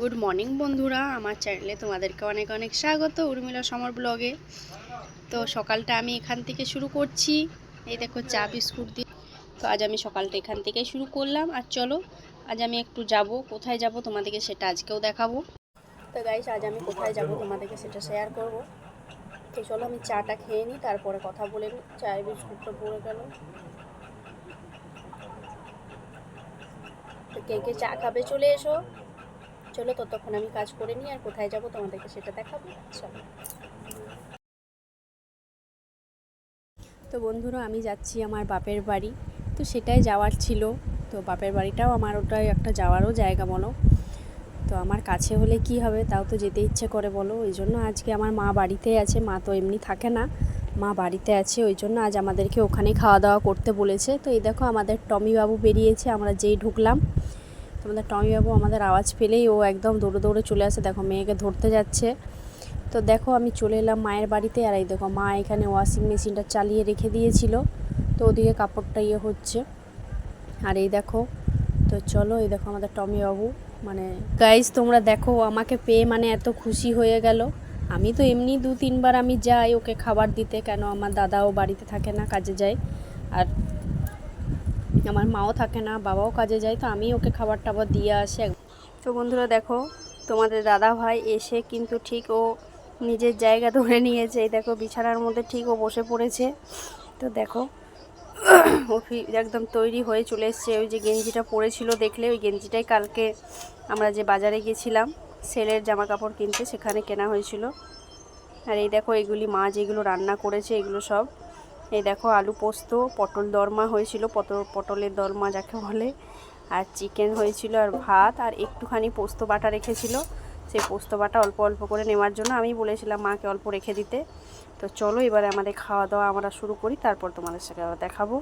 Good morning বন্ধুরা। আমার চ্যানেলে তোমাদেরকে অনেক অনেক স্বাগত উর্মিলা সমর ব্লগে তো সকালটা আমি এখান থেকে শুরু করছি। এই দেখো, চা, বিস্কুট দিয়ে। তো আজ আমি সকালটা এখান থেকে শুরু করলাম। আর চলো, আজ আমি একটু যাব। কোথায় যাব তোমাদেরকে সেটা আজকেও দেখাবো। তো গাইস আজ আমি কোথায় যাব তোমাদেরকে সেটা শেয়ার করব। তো চলো, আমি চাটা খেয়ে নিই, তারপরে কথা বলে নিই। চায় বিস্কুটটা পড়ে গেল। কে কে চা খাবে চলে এসো। চলো ততক্ষণ আমি কাজ করে নিই, আর কোথায় যাব তোমাদেরকে সেটা দেখাবো। চলো। তো বন্ধুরা, আমি যাচ্ছি আমার বাপের বাড়ি। তো সেটাই যাওয়ার ছিল। তো বাপের বাড়িটাও আমার ওটাই একটা যাওয়ারও জায়গা বলো। তো আমার কাছে হলে কি হবে তাও তো যেতে ইচ্ছে করে বলো। ওই জন্য আজকে আমার মা বাড়িতে আছে, মা তো এমনি থাকে না। মা বাড়িতে আছে, ওই জন্য আজ আমাদেরকে ওখানে খাওয়া দাওয়া করতে বলেছে। তো এই দেখো আমাদের টমি বাবু বেরিয়েছে, আমরা যেই ঢুকলাম। আমাদের টমি বাবু আমাদের আওয়াজ পেলেই ও একদম দৌড়ে দৌড়ে চলে আসে। দেখো, মেয়েকে ধরতে যাচ্ছে। তো দেখো, আমি চলে এলাম মায়ের বাড়িতে। আর এই দেখো, মা এখানে ওয়াশিং মেশিনটা চালিয়ে রেখে দিয়েছিল। তো ওদিকে কাপড়টা ইয়ে হচ্ছে। আর এই দেখো, তো চলো, এই দেখো আমাদের টমি বাবু মানে গাইজ তোমরা দেখো, আমাকে পেয়ে মানে এত খুশি হয়ে গেল। আমি তো এমনি দু তিনবার আমি যাই ওকে খাবার দিতে, কেন আমার দাদাও বাড়িতে থাকে না, কাজে যায়। আর আমার মাও থাকে না, বাবাও কাজে যায়, তো আমি ওকে খাবার টাবার দিয়ে আসি। তো বন্ধুরা দেখো, তোমাদের দাদা ভাই এসে কিন্তু ঠিক ও নিজের জায়গা ধরে নিয়েছে। এই দেখো, বিছানার মধ্যে ঠিক ও বসে পড়েছে। তো দেখো, ও একদম তৈরি হয়ে চলে এসছে। ওই যে গেঞ্জিটা পরেছিল দেখলে, ওই গেঞ্জিটাই কালকে আমরা যে বাজারে গেছিলাম, সেলের জামা কাপড় কিনতে, সেখানে কেনা হয়েছিল। আর এই দেখো, এগুলি মা যেগুলো রান্না করেছে, এগুলো সব এই দেখো আলু পোস্ত, পটল দরমা হয়েছিল, পটল, পটলের দরমা যাকে বলে, আর চিকেন হয়েছিল আর ভাত, আর একটুখানি পোস্ত বাটা রেখেছিল। সেই পোস্ত বাটা অল্প অল্প করে নেওয়ার জন্য আমি বলেছিলাম মাকে অল্প রেখে দিতে। তো চলো এবারে আমাদের খাওয়া দাওয়া আমরা শুরু করি, তারপর তোমাদের সাথে আবার দেখাবো।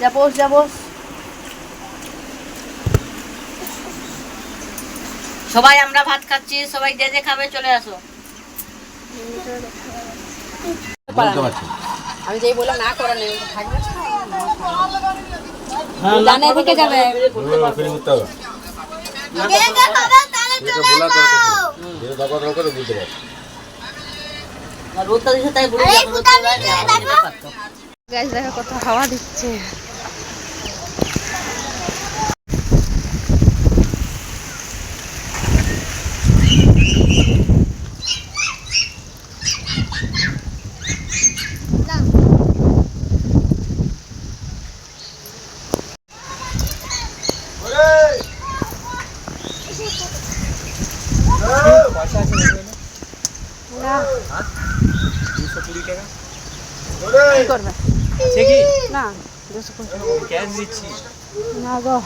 যা বস যা বস সবাই আমরা ভাত খাচ্ছি সবাই যে যে খাবে চলে আসো। আমি যেই বললাম না করা নেই জানে থেকে যাবে। ফিরে করতে হবে। যেটা তাই বলে যাব রোদটা দেয়নি, এখন যেতে পারতো। গাছ দেখা কত হাওয়া দিচ্ছে। কি করবে না দুশো কুড়ি না গো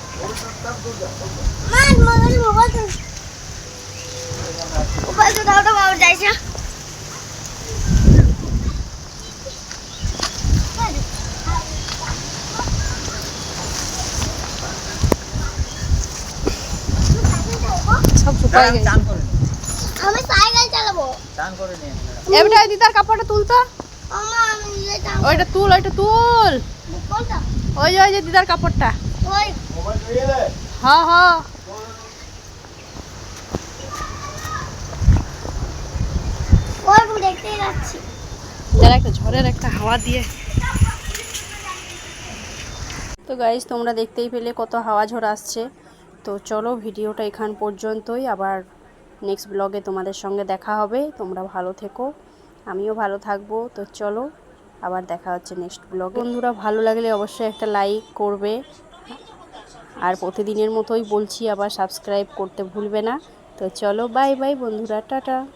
সব শুকাই গেছে। আমি সাইকেল এবারে দিদার কাপড়টা তুলতো ওইটা তুল ওইটা তুল। ওই যে ওই যে দিদার কাপড়টা। হ্যাঁ হ্যাঁ যারা একটা ঝড়ের একটা হাওয়া দিয়ে। তো গাইজ তোমরা দেখতেই পেলে কত হাওয়া ঝড় আসছে। তো চলো ভিডিওটা এখান পর্যন্তই। আবার নেক্সট ব্লগে তোমাদের সঙ্গে দেখা হবে। তোমরা ভালো থেকো। আমিও ভালো থাকব। তো চলো, আবার দেখা হচ্ছে নেক্সট ব্লগে বন্ধুরা, ভালো লাগলে অবশ্যই একটা লাইক করবে। আর প্রতিদিনের মতোই বলছি, আবার সাবস্ক্রাইব করতে ভুলবে না। তো চলো বাই বাই বন্ধুরা, টাটা।